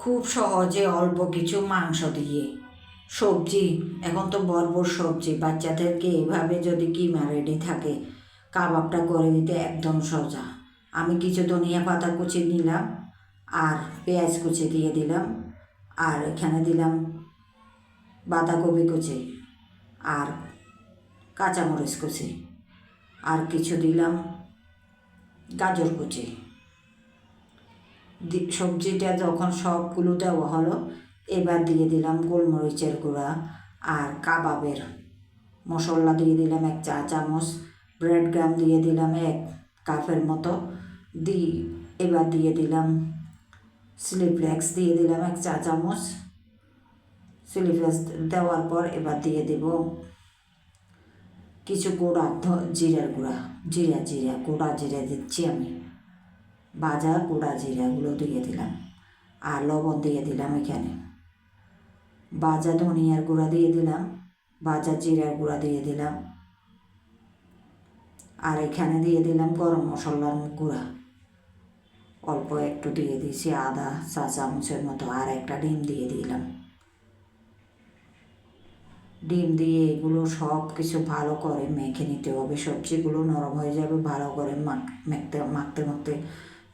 খুব সহজে অল্প কিছু মাংস দিয়ে। সবজি, এখন তো বরবর সবজি, বাচ্চাদেরকে এভাবে যদি কিমা রেডি থাকে, কাবাবটা করে দিতে একদম সোজা। আমি কিছু ধনিয়া পাতা কুচি নিলাম, আর পেঁয়াজ কুচি দিয়ে দিলাম, আর এখানে দিলাম বাঁধাকপি কুচি, আর কাঁচামরিচ কুচি, আর কিছু দিলাম গাজর কুচি। সবজিটা যখন সবগুলো দেওয়া হলো, এবার দিয়ে দিলাম গোলমরিচের গুঁড়া আর কাবাবের মশলা দিয়ে দিলাম এক চা চামচ ব্রেড গ্রাম দিয়ে দিলাম এক কাপের মতো দি এবার দিয়ে দিলাম স্লিপলেক্স দিয়ে দিলাম এক চা চামচ। স্লিপলেক্স দেওয়ার পর এবার দিয়ে দেব কিছু গুঁড়া জিরার গুঁড়া, জিরা জিরা, গুঁড়া জিরা দিচ্ছি আমি। ভাজা গুঁড়া জিরাগুলো দিয়ে দিলাম আর লবণ দিয়ে দিলাম এখানে। ভাজা ধনিয়ার গুঁড়া দিয়ে দিলাম ভাজা জিরার গুঁড়া দিয়ে দিলাম। আর এখানে দিয়ে দিলাম গরম মশলার গুঁড়া। অল্প একটু দিয়ে দিয়েছি আদা, চা চামচের মতো আর একটা ডিম দিয়ে দিলাম। ডিম দিয়ে এগুলো সব কিছু ভালো করে মেখে নিতে হবে, সবজিগুলো নরম হয়ে যাবে, ভালো করে মাখ মাখতে মাখতে মাখতে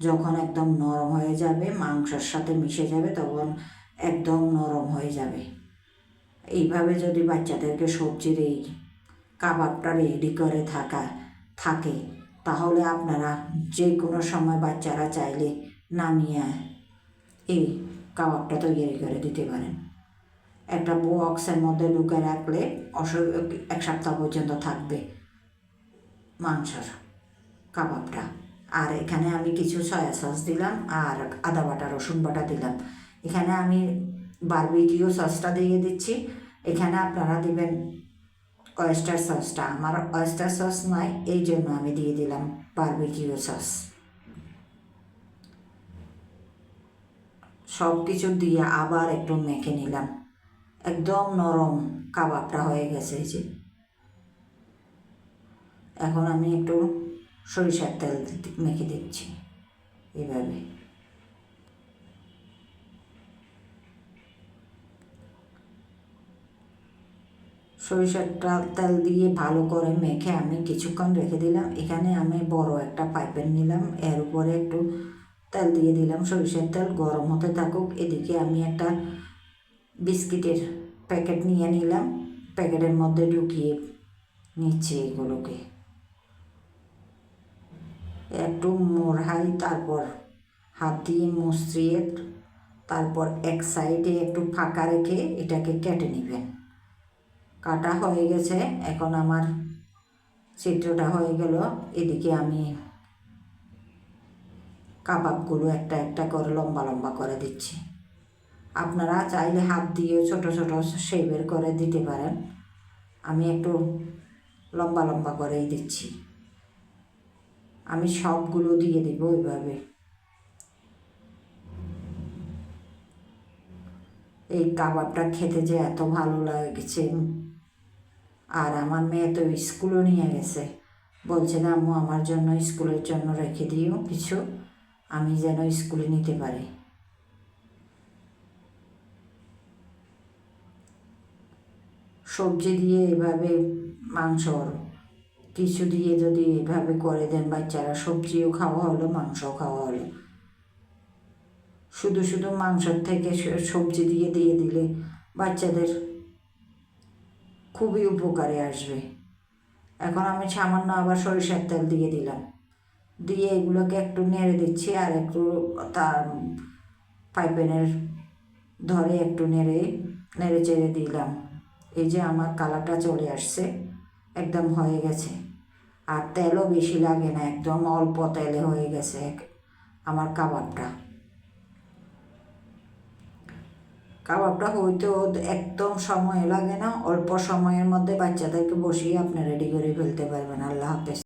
যখন একদম নরম হয়ে যাবে, মাংসের সাথে মিশে যাবে, তখন একদম নরম হয়ে যাবে। এইভাবে যদি বাচ্চাদেরকে সবজির এই কাবাবটা রেডি করে থাকা, থাকে, তাহলে আপনারা যে কোনো সময় বাচ্চারা চাইলে নামিয়ে এই কাবাবটা তৈরি করে দিতে পারেন। একটা বক্সের মধ্যে লুকে রাখলে অস, এক সপ্তাহ পর্যন্ত থাকবে মাংসর কাবাবটা। আর এখানে আমি কিছু সয়া সস দিলাম আর আদা বাটা, রসুন বাটা দিলাম। এখানে আমি বারবিকিউ সসটা দিয়ে দিচ্ছি। এখানে আপনারা দিবেন অয়েস্টার সসটা আমার অয়েস্টার সস নাই এই জন্য আমি দিয়ে দিলাম বারবিকিউ সস সব কিছু দিয়ে আবার একটু মেখে নিলাম। একদম নরম কাবাবটা হয়ে গেছে যে। এখন আমি একটু সরিষার তেল মেখে দিচ্ছি। এভাবে। সরিষার তেল দিয়ে ভালো করে মেখে আমি কিছুক্ষণ রেখে দিলাম। এখানে আমি বড় একটা পাইপেন নিলাম। এর উপরে একটু তেল দিয়ে দিলাম। সরিষার তেল গরম হতে থাকুক। এদিকে আমি একটা বিস্কিটের প্যাকেট নিয়ে নিলাম। প্যাকেটের মধ্যে ঢুকিয়ে নিচ্ছি এগুলোকে। একটু মোড়াই, তারপর হাত দিয়ে মুচড়িয়ে তারপর এক সাইডে একটু ফাঁকা রেখে এটাকে কেটে নেবেন। কাটা হয়ে গেছে, এখন আমার চিত্রটা হয়ে গেল। এদিকে আমি কাবাবগুলো একটা একটা করে লম্বা লম্বা করে দিচ্ছি। আপনারা চাইলে হাত দিয়ে ছোট ছোট শেপের করে দিতে পারেন। আমি একটু লম্বা লম্বা করেই দিচ্ছি। আমি সবগুলো দিয়ে দিব ওইভাবে। এই কাবাবটা খেতে যে এত ভালো লাগছে। আর আমার মেয়ে তো স্কুলও নিয়ে গেছে। বলছে, না আম্মু, আমার জন্য স্কুলের জন্য রেখে দিও কিছু। আমি যেন স্কুলে নিতে পারি। সবজি দিয়ে এভাবে মাংস কিছু দিয়ে যদি এভাবে করে দেন বাচ্চারা, সবজিও খাওয়া হলো, মাংসও খাওয়া হলো। শুধু শুধু মাংসের থেকে সবজি দিয়ে দিয়ে দিলে বাচ্চাদের খুবই উপকারে আসবে। এখন আমি সামান্য আবার সরিষার তেল দিয়ে দিলাম। দিয়ে এগুলোকে একটু নেড়ে দিচ্ছি আর একটু তার পাইপেনের ধরে একটু নেড়ে নেড়ে চেড়ে দিলাম। এই যে আমার কালারটা চলে আসছে। একদম হয়ে গেছে। আর তেলও বেশি লাগে না, একদম অল্প তেলে হয়ে গেছে আমার কাবাবটা। কাবাবটা হয়তো একদম সময় লাগে না, অল্প সময়ের মধ্যে বাচ্চাদেরকে বসিয়ে আপনি রেডি করে ফেলতে পারবেন। আল্লাহ হাফেজ।